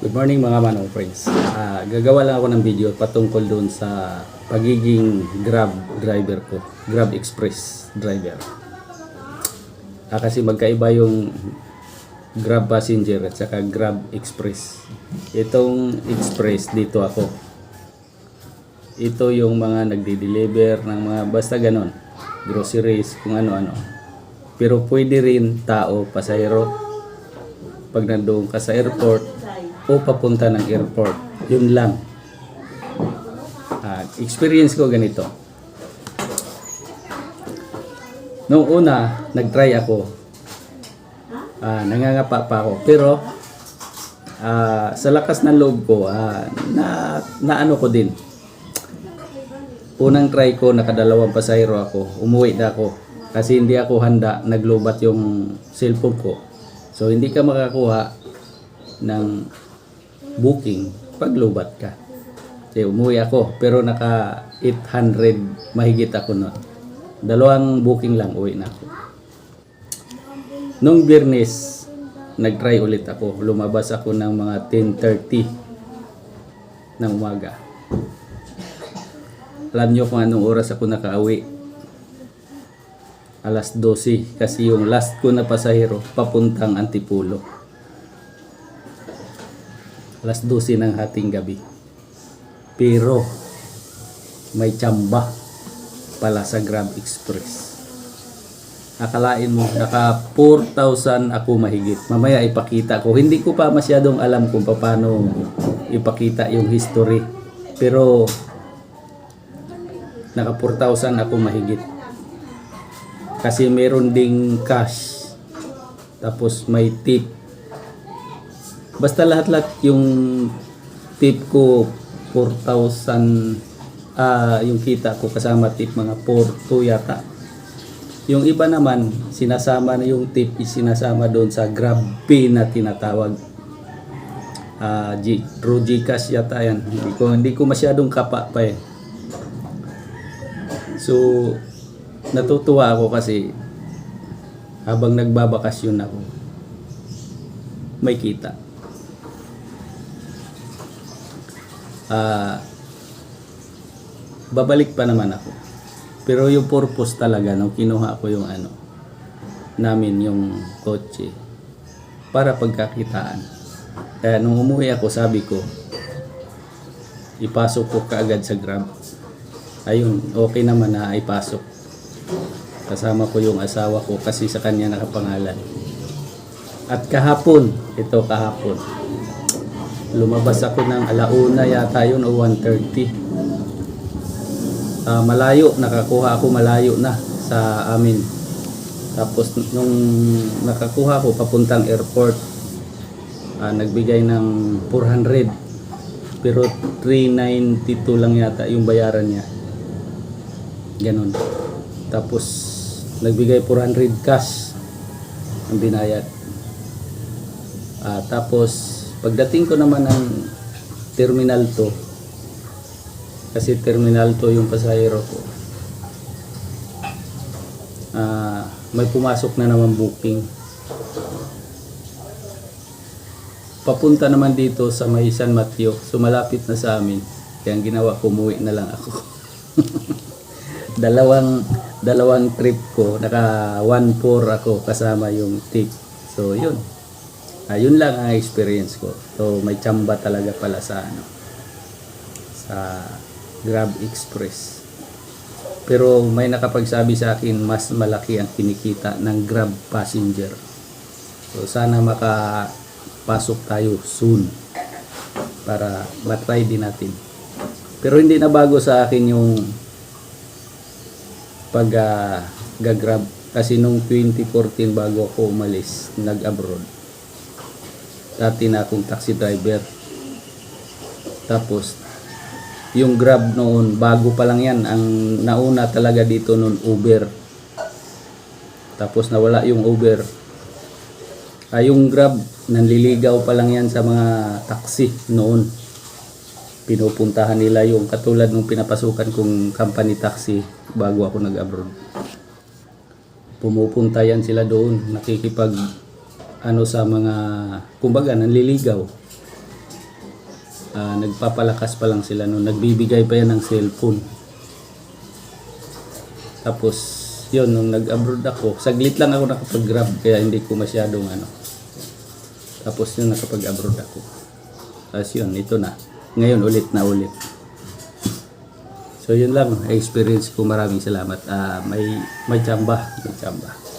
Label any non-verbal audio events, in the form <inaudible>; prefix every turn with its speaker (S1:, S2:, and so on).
S1: Good morning mga manong friends. Ah, gagawa lang ako ng video patungkol doon sa pagiging Grab driver ko. Grab Express driver. Ah, kasi magkaiba yung Grab passenger at saka Grab Express. Itong Express dito ako. Ito yung mga nagdi-deliver ng mga basta ganon. Groceries, kung ano-ano. Pero pwede rin tao, pasahero, pag nandoon ka sa airport o papunta ng airport. Yun lang. Ah, experience ko ganito. Noong una, nag-try ako. Ah, nangangapa pa ako. Pero ah, sa lakas ng loob ko, ah, na, naano ko din. Unang try ko, nakadalawang pasahero ako. Umuwi na ako. Kasi hindi ako handa, naglobat yung cellphone ko. So, hindi ka makakuha ng booking pag lobat ka. Kasi umuwi ako, pero naka 800 mahigit ako noon. Dalawang booking lang, uwi na ako. Nung Biyernes, nag-try ulit ako. Lumabas ako ng mga 10.30 ng umaga. Alam nyo kung anong oras ako nakauwi. Alas 12 kasi yung last ko na pasahero papuntang Antipulo. Alas 12 ng hating gabi. Pero may tsamba pala sa Grab Express. Akalain mo, naka 4,000 ako mahigit. Mamaya ipakita ko. Hindi ko pa masyadong alam kung paano ipakita yung history. Pero naka 4,000 ako mahigit. Kasi meron ding cash. Tapos may tip. Basta lahat-lahat yung tip ko 4,000 ah yung kita ko kasama tip mga 4 yata. Yung iba naman sinasama na yung tip sinasama doon sa Grab Pay na tinatawag. Ah G, through Gcash yata yan. Hindi ko hindi ko masyadong kapa pa eh. So natutuwa ako kasi habang nagbabakasyon ako may kita. Ah babalik pa naman ako. Pero yung purpose talaga nung kinuha ko yung ano namin yung kotse para pagkakitaan. Kaya nung umuwi ako sabi ko ipasok ko kaagad sa Grab. Ayun, okay naman na ipasok. Kasama ko yung asawa ko kasi sa kanya nakapangalan. At kahapon, ito kahapon, lumabas ako ng alauna yata yun o 1.30. Ah, malayo, nakakuha ako malayo na sa amin. Tapos nung nakakuha ko papuntang airport, ah, nagbigay ng 400. Pero 392 lang yata yung bayaran niya. Ganon. Tapos nagbigay 400 cash ang binayad. Ah, tapos pagdating ko naman ng terminal 2 kasi terminal 2 yung pasahero ko. Ah, may pumasok na naman booking. Papunta naman dito sa may San Mateo. So malapit na sa amin. Kaya ang ginawa ko, na lang ako. <laughs> dalawang dalawang trip ko, naka 1-4 ako kasama yung tip. So yun. Ayun lang ang experience ko. So may tsamba talaga pala sa ano sa Grab Express. Pero may nakapagsabi sa akin mas malaki ang kinikita ng Grab passenger. So sana makapasok tayo soon para matry din natin. Pero hindi na bago sa akin yung pag ah, gagrab kasi nung 2014 bago ako umalis nag-abroad dati na akong taxi driver. Tapos yung grab noon bago pa lang yan ang nauna talaga dito noon Uber. Tapos nawala yung Uber. Ay yung grab nanliligaw pa lang yan sa mga taxi noon. Pinupuntahan nila yung katulad nung pinapasukan kong company taxi bago ako nag-abroad. Pumupunta yan sila doon, nakikipag ano sa mga kumbaga nanliligaw. Ah, nagpapalakas pa lang sila noon. Nagbibigay pa yan ng cellphone. Tapos, yun, nung nag-abroad ako, saglit lang ako nakapag-grab, kaya hindi ko masyadong ano. Tapos yun, nakapag-abroad ako. Tapos yun, ito na. Ngayon, ulit na ulit. So yun lang, experience ko. Maraming salamat. Ah, may, may tsamba. May tsamba.